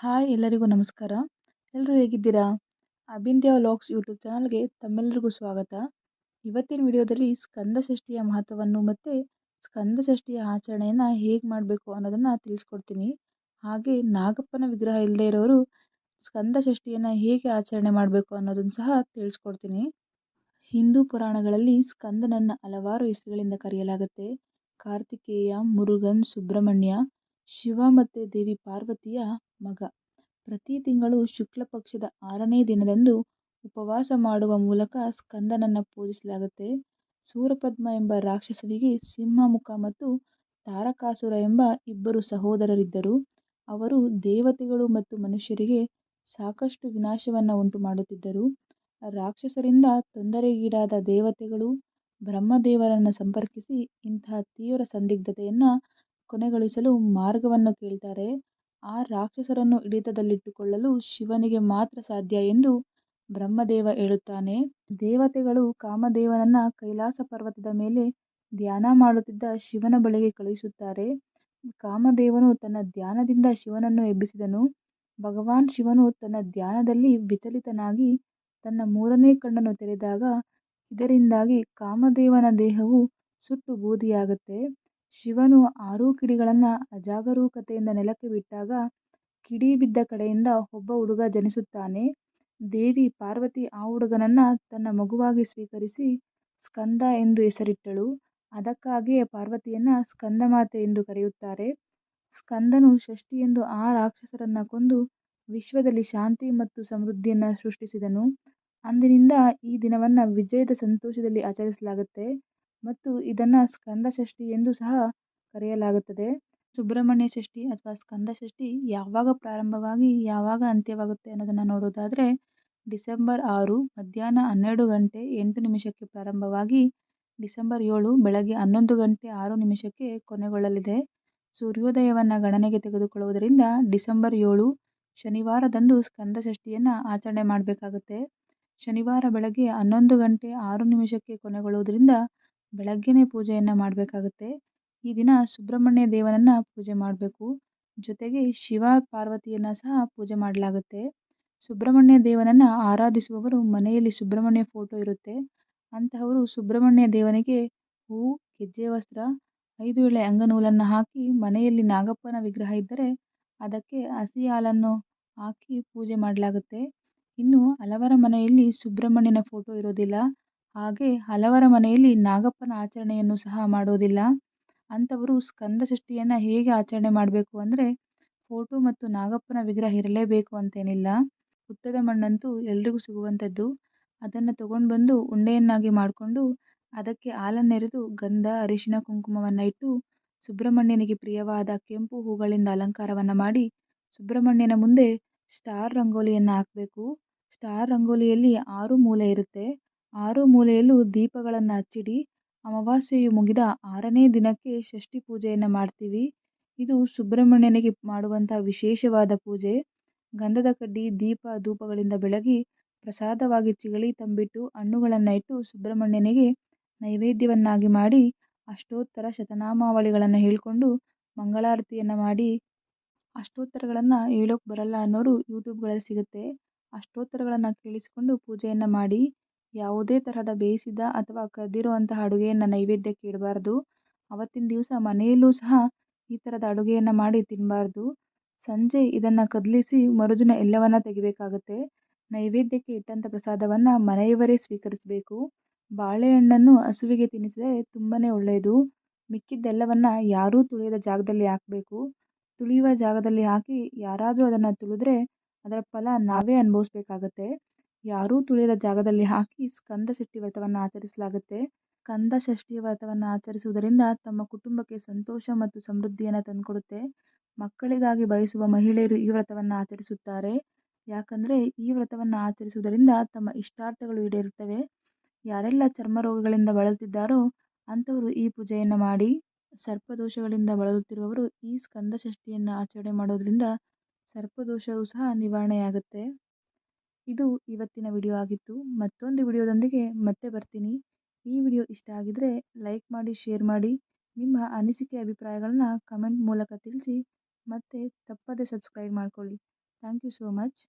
Hi ಎಲ್ಲರಿಗೂ ನಮಸ್ಕಾರ. ಎಲ್ಲರೂ ಹೇಗಿದ್ದೀರಾ? ಅಭಿನ್ದೇವ್ ವ್ಲಾಗ್ಸ್ ಯೂಟ್ಯೂಬ್ ಚಾನಲ್ಗೆ ತಮ್ಮೆಲ್ಲರಿಗೂ ಸ್ವಾಗತ. ಇವತ್ತಿನ ವಿಡಿಯೋದಲ್ಲಿ ಸ್ಕಂದ ಷಷ್ಠಿಯ ಮಹತ್ವವನ್ನು ಮತ್ತು ಸ್ಕಂದ ಷಷ್ಠಿಯ ಆಚರಣೆಯನ್ನು ಹೇಗೆ ಮಾಡಬೇಕು ಅನ್ನೋದನ್ನು ತಿಳಿಸ್ಕೊಡ್ತೀನಿ. ಹಾಗೆ ನಾಗಪ್ಪನ ವಿಗ್ರಹ ಇಲ್ಲದೆ ಇರೋರು ಸ್ಕಂದ ಷಷ್ಠಿಯನ್ನು ಹೇಗೆ ಆಚರಣೆ ಮಾಡಬೇಕು ಅನ್ನೋದನ್ನು ಸಹ ತಿಳಿಸ್ಕೊಡ್ತೀನಿ. ಹಿಂದೂ ಪುರಾಣಗಳಲ್ಲಿ ಸ್ಕಂದನನ್ನು ಹಲವಾರು ಹೆಸರುಗಳಿಂದ ಕರೆಯಲಾಗುತ್ತೆ. ಕಾರ್ತಿಕೇಯ, ಮುರುಗನ್, ಸುಬ್ರಹ್ಮಣ್ಯ ಶಿವ ಮತ್ತು ದೇವಿ ಪಾರ್ವತಿಯ ಮಗ. ಪ್ರತಿ ತಿಂಗಳು ಶುಕ್ಲ ಪಕ್ಷದ ಆರನೇ ದಿನದಂದು ಉಪವಾಸ ಮಾಡುವ ಮೂಲಕ ಸ್ಕಂದನನ್ನು ಪೂಜಿಸಲಾಗುತ್ತೆ. ಸೂರಪದ್ಮ ಎಂಬ ರಾಕ್ಷಸನಿಗೆ ಸಿಂಹಮುಖ ಮತ್ತು ತಾರಕಾಸುರ ಎಂಬ ಇಬ್ಬರು ಸಹೋದರರಿದ್ದರು. ಅವರು ದೇವತೆಗಳು ಮತ್ತು ಮನುಷ್ಯರಿಗೆ ಸಾಕಷ್ಟು ವಿನಾಶವನ್ನು ಉಂಟು ಮಾಡುತ್ತಿದ್ದರು ರಾಕ್ಷಸರಿಂದ ತೊಂದರೆಗೀಡಾದ ದೇವತೆಗಳು ಬ್ರಹ್ಮದೇವರನ್ನು ಸಂಪರ್ಕಿಸಿ ಇಂತಹ ತೀವ್ರ ಸಂದಿಗ್ಧತೆಯನ್ನು ಕೊನೆಗೊಳಿಸಲು ಮಾರ್ಗವನ್ನು ಕೇಳ್ತಾರೆ. ಆ ರಾಕ್ಷಸರನ್ನು ಹಿಡಿತದಲ್ಲಿಟ್ಟುಕೊಳ್ಳಲು ಶಿವನಿಗೆ ಮಾತ್ರ ಸಾಧ್ಯ ಎಂದು ಬ್ರಹ್ಮದೇವ ಹೇಳುತ್ತಾನೆ. ದೇವತೆಗಳು ಕಾಮದೇವನನ್ನ ಕೈಲಾಸ ಪರ್ವತದ ಮೇಲೆ ಧ್ಯಾನ ಮಾಡುತ್ತಿದ್ದ ಶಿವನ ಬಳಿಗೆ ಕಳುಹಿಸುತ್ತಾರೆ. ಕಾಮದೇವನು ತನ್ನ ಧ್ಯಾನದಿಂದ ಶಿವನನ್ನು ಎಬ್ಬಿಸಿದನು. ಭಗವಾನ್ ಶಿವನು ತನ್ನ ಧ್ಯಾನದಲ್ಲಿ ವಿಚಲಿತನಾಗಿ ತನ್ನ ಮೂರನೇ ಕಣ್ಣನ್ನು ತೆರೆದಾಗ ಇದರಿಂದಾಗಿ ಕಾಮದೇವನ ದೇಹವು ಸುಟ್ಟು ಬೂದಿಯಾಗುತ್ತೆ. ಶಿವನು ಆರೂ ಕಿಡಿಗಳನ್ನು ಅಜಾಗರೂಕತೆಯಿಂದ ನೆಲಕ್ಕೆ ಬಿಟ್ಟಾಗ ಕಿಡಿ ಬಿದ್ದ ಕಡೆಯಿಂದ ಒಬ್ಬ ಹುಡುಗ ಜನಿಸುತ್ತಾನೆ. ದೇವಿ ಪಾರ್ವತಿ ಆ ಹುಡುಗನನ್ನು ತನ್ನ ಮಗುವಾಗಿ ಸ್ವೀಕರಿಸಿ ಸ್ಕಂದ ಎಂದು ಹೆಸರಿಟ್ಟಳು. ಅದಕ್ಕಾಗಿಯೇ ಪಾರ್ವತಿಯನ್ನು ಸ್ಕಂದಮಾತೆ ಎಂದು ಕರೆಯುತ್ತಾರೆ. ಸ್ಕಂದನು ಷಷ್ಠಿ ಎಂದು ಆ ರಾಕ್ಷಸರನ್ನು ಕೊಂದು ವಿಶ್ವದಲ್ಲಿ ಶಾಂತಿ ಮತ್ತು ಸಮೃದ್ಧಿಯನ್ನು ಸೃಷ್ಟಿಸಿದನು. ಅಂದಿನಿಂದ ಈ ದಿನವನ್ನು ವಿಜಯದ ಸಂತೋಷದಲ್ಲಿ ಆಚರಿಸಲಾಗುತ್ತೆ. ಮತ್ತು ಇದನ್ನು ಸ್ಕಂದ ಷಷ್ಠಿ ಎಂದು ಸಹ ಕರೆಯಲಾಗುತ್ತದೆ. ಸುಬ್ರಹ್ಮಣ್ಯ ಷಷ್ಠಿ ಅಥವಾ ಸ್ಕಂದ ಷಷ್ಠಿ ಯಾವಾಗ ಪ್ರಾರಂಭವಾಗಿ ಯಾವಾಗ ಅಂತ್ಯವಾಗುತ್ತೆ ಅನ್ನೋದನ್ನು ನೋಡೋದಾದರೆ ಡಿಸೆಂಬರ್ ಆರು ಮಧ್ಯಾಹ್ನ ಹನ್ನೆರಡು ಗಂಟೆ ಎಂಟು ನಿಮಿಷಕ್ಕೆ ಪ್ರಾರಂಭವಾಗಿ ಡಿಸೆಂಬರ್ ಏಳು ಬೆಳಗ್ಗೆ ಹನ್ನೊಂದು ಗಂಟೆ ಆರು ನಿಮಿಷಕ್ಕೆ ಕೊನೆಗೊಳ್ಳಲಿದೆ. ಸೂರ್ಯೋದಯವನ್ನು ಗಣನೆಗೆ ತೆಗೆದುಕೊಳ್ಳುವುದರಿಂದ ಡಿಸೆಂಬರ್ ಏಳು ಶನಿವಾರದಂದು ಸ್ಕಂದ ಷಷ್ಠಿಯನ್ನು ಆಚರಣೆ ಮಾಡಬೇಕಾಗುತ್ತೆ. ಶನಿವಾರ ಬೆಳಗ್ಗೆ ಹನ್ನೊಂದು ಗಂಟೆ ಆರು ನಿಮಿಷಕ್ಕೆ ಕೊನೆಗೊಳ್ಳುವುದರಿಂದ ಬೆಳಗ್ಗೆನೇ ಪೂಜೆಯನ್ನು ಮಾಡಬೇಕಾಗುತ್ತೆ. ಈ ದಿನ ಸುಬ್ರಹ್ಮಣ್ಯ ದೇವನನ್ನು ಪೂಜೆ ಮಾಡಬೇಕು. ಜೊತೆಗೆ ಶಿವ ಪಾರ್ವತಿಯನ್ನು ಸಹ ಪೂಜೆ ಮಾಡಲಾಗುತ್ತೆ. ಸುಬ್ರಹ್ಮಣ್ಯ ದೇವನನ್ನು ಆರಾಧಿಸುವವರು ಮನೆಯಲ್ಲಿ ಸುಬ್ರಹ್ಮಣ್ಯ ಫೋಟೋ ಇರುತ್ತೆ. ಅಂತಹವರು ಸುಬ್ರಹ್ಮಣ್ಯ ದೇವನಿಗೆ ಹೂ, ಗೆಜ್ಜೆ ವಸ್ತ್ರ, ಐದು ಎಳೆ ಅಂಗನೂಲನ್ನು ಹಾಕಿ ಮನೆಯಲ್ಲಿ ನಾಗಪ್ಪನ ವಿಗ್ರಹ ಇದ್ದರೆ ಅದಕ್ಕೆ ಹಸಿ ಹಾಲನ್ನು ಹಾಕಿ ಪೂಜೆ ಮಾಡಲಾಗುತ್ತೆ. ಇನ್ನು ಹಲವರ ಮನೆಯಲ್ಲಿ ಸುಬ್ರಹ್ಮಣ್ಯನ ಫೋಟೋ ಇರೋದಿಲ್ಲ. ಹಾಗೆ ಹಲವರ ಮನೆಯಲ್ಲಿ ನಾಗಪ್ಪನ ಆಚರಣೆಯನ್ನು ಸಹ ಮಾಡೋದಿಲ್ಲ. ಅಂಥವರು ಸ್ಕಂದ ಷಷ್ಠಿಯನ್ನು ಹೇಗೆ ಆಚರಣೆ ಮಾಡಬೇಕು ಅಂದರೆ ಫೋಟೋ ಮತ್ತು ನಾಗಪ್ಪನ ವಿಗ್ರಹ ಇರಲೇಬೇಕು ಅಂತೇನಿಲ್ಲ. ಹುತ್ತದ ಮಣ್ಣಂತೂ ಎಲ್ರಿಗೂ ಸಿಗುವಂಥದ್ದು. ಅದನ್ನು ತಗೊಂಡು ಬಂದು ಉಂಡೆಯನ್ನಾಗಿ ಮಾಡಿಕೊಂಡು ಅದಕ್ಕೆ ಹಾಲನ್ನೆರೆದು ಗಂಧ, ಅರಿಶಿನ, ಕುಂಕುಮವನ್ನು ಇಟ್ಟು ಸುಬ್ರಹ್ಮಣ್ಯನಿಗೆ ಪ್ರಿಯವಾದ ಕೆಂಪು ಹೂಗಳಿಂದ ಅಲಂಕಾರವನ್ನು ಮಾಡಿ ಸುಬ್ರಹ್ಮಣ್ಯನ ಮುಂದೆ ಸ್ಟಾರ್ ರಂಗೋಲಿಯನ್ನು ಹಾಕಬೇಕು. ಸ್ಟಾರ್ ರಂಗೋಲಿಯಲ್ಲಿ ಆರು ಮೂಲೆ ಇರುತ್ತೆ. ಆರು ಮೂಲೆಯಲ್ಲೂ ದೀಪಗಳನ್ನು ಹಚ್ಚಿಡಿ. ಅಮಾವಾಸ್ಯೆಯು ಮುಗಿದ ಆರನೇ ದಿನಕ್ಕೆ ಷಷ್ಠಿ ಪೂಜೆಯನ್ನು ಮಾಡ್ತೀವಿ. ಇದು ಸುಬ್ರಹ್ಮಣ್ಯನಿಗೆ ಮಾಡುವಂಥ ವಿಶೇಷವಾದ ಪೂಜೆ. ಗಂಧದ ಕಡ್ಡಿ, ದೀಪ, ಧೂಪಗಳಿಂದ ಬೆಳಗಿ ಪ್ರಸಾದವಾಗಿ ಚಿಗಳಿ ತಂಬಿಟ್ಟು ಹಣ್ಣುಗಳನ್ನು ಇಟ್ಟು ಸುಬ್ರಹ್ಮಣ್ಯನಿಗೆ ನೈವೇದ್ಯವನ್ನಾಗಿ ಮಾಡಿ ಅಷ್ಟೋತ್ತರ ಶತನಾಮಾವಳಿಗಳನ್ನು ಹೇಳಿಕೊಂಡು ಮಂಗಳಾರತಿಯನ್ನು ಮಾಡಿ ಅಷ್ಟೋತ್ತರಗಳನ್ನು ಹೇಳೋಕೆ ಬರಲ್ಲ ಅನ್ನೋರು ಯೂಟ್ಯೂಬ್ಗಳಲ್ಲಿ ಸಿಗುತ್ತೆ. ಅಷ್ಟೋತ್ತರಗಳನ್ನು ಕೇಳಿಸಿಕೊಂಡು ಪೂಜೆಯನ್ನು ಮಾಡಿ. ಯಾವುದೇ ತರಹದ ಬೇಯಿಸಿದ ಅಥವಾ ಕರಿದಿರುವಂತಹ ಅಡುಗೆಯನ್ನು ನೈವೇದ್ಯಕ್ಕೆ ಇಡಬಾರ್ದು. ಅವತ್ತಿನ ದಿವಸ ಮನೆಯಲ್ಲೂ ಸಹ ಈ ಥರದ ಅಡುಗೆಯನ್ನು ಮಾಡಿ ತಿನ್ನಬಾರ್ದು ಸಂಜೆ ಇದನ್ನು ಕದಲಿಸಿ ಮರುದಿನ ಎಲ್ಲವನ್ನು ತೆಗಿಬೇಕಾಗುತ್ತೆ. ನೈವೇದ್ಯಕ್ಕೆ ಇಟ್ಟಂಥ ಪ್ರಸಾದವನ್ನು ಮನೆಯವರೇ ಸ್ವೀಕರಿಸಬೇಕು. ಬಾಳೆಹಣ್ಣನ್ನು ಹಸುವಿಗೆ ತಿನ್ನಿಸಿದರೆ ತುಂಬಾ ಒಳ್ಳೆಯದು ಮಿಕ್ಕಿದ್ದೆಲ್ಲವನ್ನು ಯಾರೂ ತುಳಿಯದ ಜಾಗದಲ್ಲಿ ಹಾಕಬೇಕು. ತುಳಿಯುವ ಜಾಗದಲ್ಲಿ ಹಾಕಿ ಯಾರಾದರೂ ಅದನ್ನು ತುಳಿದ್ರೆ ಅದರ ಫಲ ನಾವೇ ಅನುಭವಿಸ್ಬೇಕಾಗತ್ತೆ. ಯಾರೂ ತುಳಿಯದ ಜಾಗದಲ್ಲಿ ಹಾಕಿ ಸ್ಕಂದ ಷಷ್ಠಿ ವ್ರತವನ್ನು ಆಚರಿಸಲಾಗುತ್ತೆ. ಸ್ಕಂದ ಷಷ್ಠಿ ವ್ರತವನ್ನು ಆಚರಿಸುವುದರಿಂದ ತಮ್ಮ ಕುಟುಂಬಕ್ಕೆ ಸಂತೋಷ ಮತ್ತು ಸಮೃದ್ಧಿಯನ್ನು ತಂದುಕೊಡುತ್ತೆ. ಮಕ್ಕಳಿಗಾಗಿ ಬಯಸುವ ಮಹಿಳೆಯರು ಈ ವ್ರತವನ್ನು ಆಚರಿಸುತ್ತಾರೆ. ಯಾಕಂದರೆ ಈ ವ್ರತವನ್ನು ಆಚರಿಸುವುದರಿಂದ ತಮ್ಮ ಇಷ್ಟಾರ್ಥಗಳು ಈಡೇರುತ್ತವೆ. ಯಾರೆಲ್ಲ ಚರ್ಮ ರೋಗಗಳಿಂದ ಬಳಲುತ್ತಿದ್ದಾರೋ ಅಂಥವರು ಈ ಪೂಜೆಯನ್ನು ಮಾಡಿ, ಸರ್ಪದೋಷಗಳಿಂದ ಬಳಲುತ್ತಿರುವವರು ಈ ಸ್ಕಂದ ಷಷ್ಠಿಯನ್ನು ಆಚರಣೆ ಮಾಡೋದರಿಂದ ಸರ್ಪದೋಷವೂ ಸಹ ನಿವಾರಣೆಯಾಗುತ್ತೆ. ಇದು ಇವತ್ತಿನ ವಿಡಿಯೋ ಆಗಿತ್ತು. ಮತ್ತೊಂದು ವಿಡಿಯೋದೊಂದಿಗೆ ಮತ್ತೆ ಬರ್ತೀನಿ. ಈ ವಿಡಿಯೋ ಇಷ್ಟ ಆಗಿದರೆ ಲೈಕ್ ಮಾಡಿ, ಶೇರ್ ಮಾಡಿ. ನಿಮ್ಮ ಅನಿಸಿಕೆ ಅಭಿಪ್ರಾಯಗಳನ್ನ ಕಮೆಂಟ್ ಮೂಲಕ ತಿಳಿಸಿ. ಮತ್ತೆ ತಪ್ಪದೇ ಸಬ್ಸ್ಕ್ರೈಬ್ ಮಾಡ್ಕೊಳ್ಳಿ. Thank you so much.